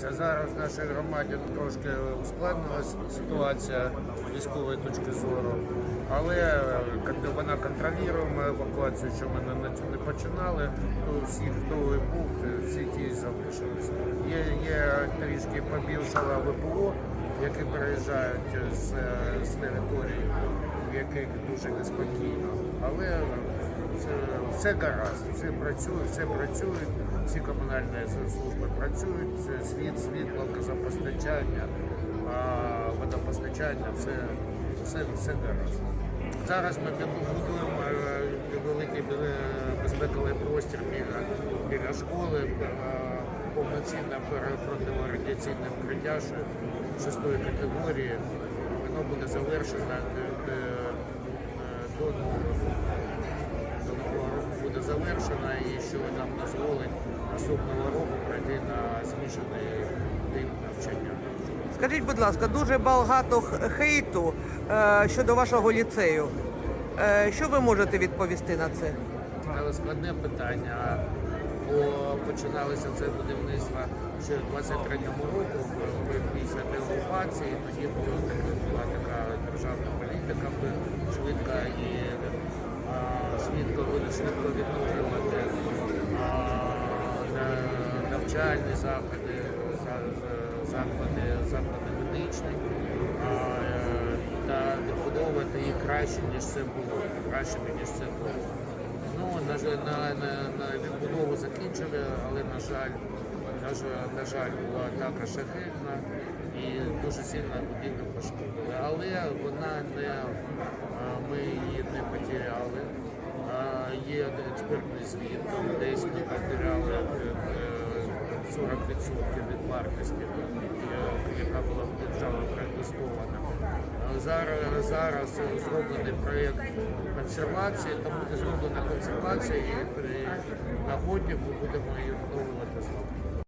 Дивіться, зараз в нашій громаді трошки ускладнилася ситуація з військової точки зору, але е, вона контролюємо евакуацію, що ми не, не починали. То всі, хто був, всі ті залишилися. Є, є трішки побільшала ВПО, які переїжджають з, е, з території, в яких дуже неспокійно. Але це, все гаразд, все працює, все працює, всі комунальні служби працюють, це світ, світло, газопостачання, водопостачання, все, все, все гаразд. Зараз ми будуємо е, великий е, безпековий простір біля, біля школи, е, повноцінне протирадіаційне вкриття ще шостої категорії. Воно буде завершено до нового року до нового року буде завершена і що нам дозволить наступного року пройти на змішаний тип навчання. Скажіть, будь ласка, дуже багато хейту е, щодо вашого ліцею. Е, що ви можете відповісти на це? Але складне питання, бо починалося це будівництво ще в 23-му року, після деокупації, тоді була така, державна політика, би швидко і швидко, швидко відновлювати навчальні заходи, за- за- заклади, медичні. е, Та відбудовувати їх краще, ніж це було, кращими, ніж це було. Ну, на, жаль, на, на, на відбудову закінчили, але, на жаль, на жаль, на жаль, була атака шахетна і дуже сильно будівлю пошкодили. Але вона не, ми її не потеряли. Є експертний звіт, десь ми потеряли е, 40% від вартості, е, яка була держава проінвестована. Зараз, зараз зроблений проєкт консервації, там буде зроблена консервація і при нагоді ми будемо її відновлювати знову.